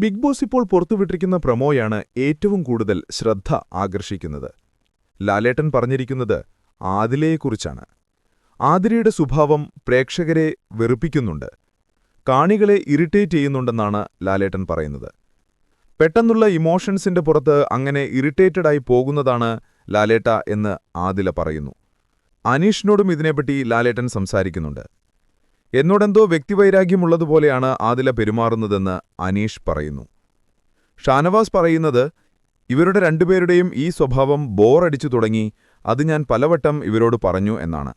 Big boss ഇപ്പോൾ പുറത്തുവിട്ടിരിക്കുന്ന പ്രമോയാണ് ഏറ്റവും കൂടുതൽ ശ്രദ്ധ ആകർഷിക്കുന്നത്. ലാലേട്ടൻ പറഞ്ഞിരിക്കുന്നത് ആദിലയെക്കുറിച്ചാണ്. ആതിരയുടെ സ്വഭാവം പ്രേക്ഷകരെ വെറുപ്പിക്കുന്നുണ്ട്. കാണികളെ ഇറിറ്റേറ്റ് ചെയ്യുന്നുണ്ടെന്നാണ് ലാലേട്ടൻ പറയുന്നത്. പെട്ടെന്നുള്ള ഇമോഷൻസിന്റെ പുറത്ത് അങ്ങനെ ഇറിറ്റേറ്റഡായി പോകുന്നതാണ് ലാലേട്ട എന്ന് ആദില പറയുന്നു. അനീഷിനോടും ഇതിനെപ്പറ്റി ലാലേട്ടൻ സംസാരിക്കുന്നുണ്ട്. എന്നോടെന്തോ വ്യക്തിവൈരാഗ്യമുള്ളതുപോലെയാണ് ആദില പെരുമാറുന്നതെന്ന് അനീഷ് പറയുന്നു. ഷാനവാസ് പറയുന്നത് ഇവരുടെ രണ്ടുപേരുടെയും ഈ സ്വഭാവം ബോറടിച്ചു തുടങ്ങി അത് ഞാൻ പലവട്ടം ഇവരോട് പറഞ്ഞു എന്നാണ്.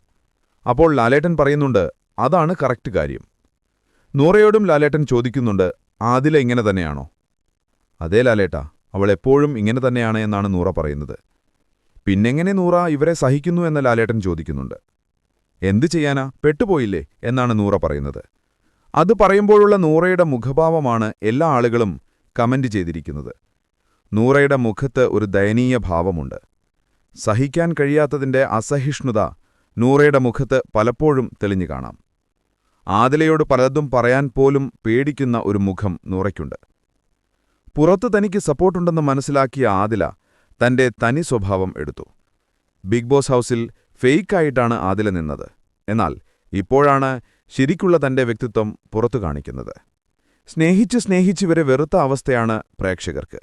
അപ്പോൾ ലാലേട്ടൻ പറയുന്നുണ്ട് അതാണ് കറക്റ്റ് കാര്യം. നൂറയോടും ലാലേട്ടൻ ചോദിക്കുന്നുണ്ട് ആദില ഇങ്ങനെ തന്നെയാണോ? അതേ ലാലേട്ടാ അവൾ എപ്പോഴും ഇങ്ങനെ തന്നെയാണ് എന്നാണ് നൂറ പറയുന്നത്. പിന്നെങ്ങനെ നൂറ ഇവരെ സഹിക്കുന്നു എന്ന് ലാലേട്ടൻ ചോദിക്കുന്നുണ്ട്. എന്തു ചെയ്യാനാ? പെട്ടുപോയില്ലേ? എന്നാണ് നൂറ പറയുന്നത്. അത് പറയുമ്പോഴുള്ള നൂറയുടെ മുഖഭാവമാണ് എല്ലാ ആളുകളും കമന്റ് ചെയ്തിരിക്കുന്നത്. നൂറയുടെ മുഖത്ത് ഒരു ദയനീയ ഭാവമുണ്ട്. സഹിക്കാൻ കഴിയാത്തതിന്റെ അസഹിഷ്ണുത നൂറയുടെ മുഖത്ത് പലപ്പോഴും തെളിഞ്ഞു കാണാം. ആദിലയോട് പലതും പറയാൻ പോലും പേടിക്കുന്ന ഒരു മുഖം നൂറയ്ക്കുണ്ട്. പുറത്ത് തനിക്ക് സപ്പോർട്ടുണ്ടെന്ന് മനസ്സിലാക്കിയ ആദില തന്റെ തനി സ്വഭാവം എടുത്തു. ബിഗ് ബോസ് ഹൗസിൽ ഫെയ്ക്കായിട്ടാണ് ആദില നിന്നത്. എന്നാൽ ഇപ്പോഴാണ് ശരിക്കുള്ള തന്റെ വ്യക്തിത്വം പുറത്തു കാണിക്കുന്നത്. സ്നേഹിച്ച് സ്നേഹിച്ചിവരെ വെറുത്ത അവസ്ഥയാണ് പ്രേക്ഷകർക്ക്.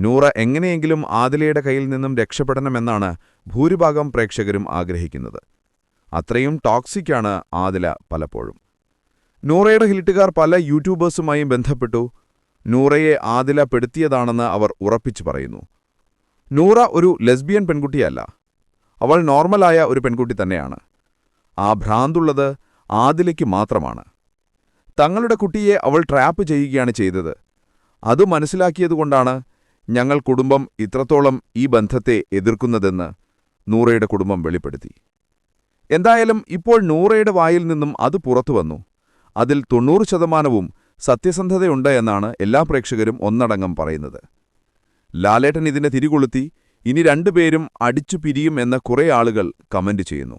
നൂറ എങ്ങനെയെങ്കിലും ആദിലയുടെ കയ്യിൽ നിന്നും രക്ഷപ്പെടണമെന്നാണ് ഭൂരിഭാഗം പ്രേക്ഷകരും ആഗ്രഹിക്കുന്നത്. അത്രയും ടോക്സിക്കാണ് ആദില പലപ്പോഴും. നൂറയുടെ ഹിലിട്ടുകാർ പല യൂട്യൂബേഴ്സുമായും ബന്ധപ്പെട്ടു. നൂറയെ ആദില പെടുത്തിയതാണെന്ന് അവർ ഉറപ്പിച്ചു പറയുന്നു. നൂറ ഒരു ലെസ്ബിയൻ പെൺകുട്ടിയല്ല. അവൾ നോർമലായ ഒരു പെൺകുട്ടി തന്നെയാണ്. ആ ഭ്രാന്തുള്ളത് ആദിലയ്ക്ക് മാത്രമാണ്. തങ്ങളുടെ കുട്ടിയെ അവൾ ട്രാപ്പ് ചെയ്യുകയാണ് ചെയ്തത്. അത് മനസ്സിലാക്കിയതുകൊണ്ടാണ് ഞങ്ങൾ കുടുംബം ഇത്രത്തോളം ഈ ബന്ധത്തെ എതിർക്കുന്നതെന്ന് നൂറയുടെ കുടുംബം വെളിപ്പെടുത്തി. എന്തായാലും ഇപ്പോൾ നൂറയുടെ വായിൽ നിന്നും അത് പുറത്തു വന്നു. അതിൽ തൊണ്ണൂറ് ശതമാനവും സത്യസന്ധതയുണ്ട് എന്നാണ് എല്ലാ പ്രേക്ഷകരും ഒന്നടങ്കം പറയുന്നത്. ലാലേട്ടൻ ഇതിനെ തിരികൊളുത്തി ഇനി രണ്ടുപേരും അടിച്ചു പിരിയും എന്ന് കുറേ ആളുകൾ കമന്റ് ചെയ്യുന്നു.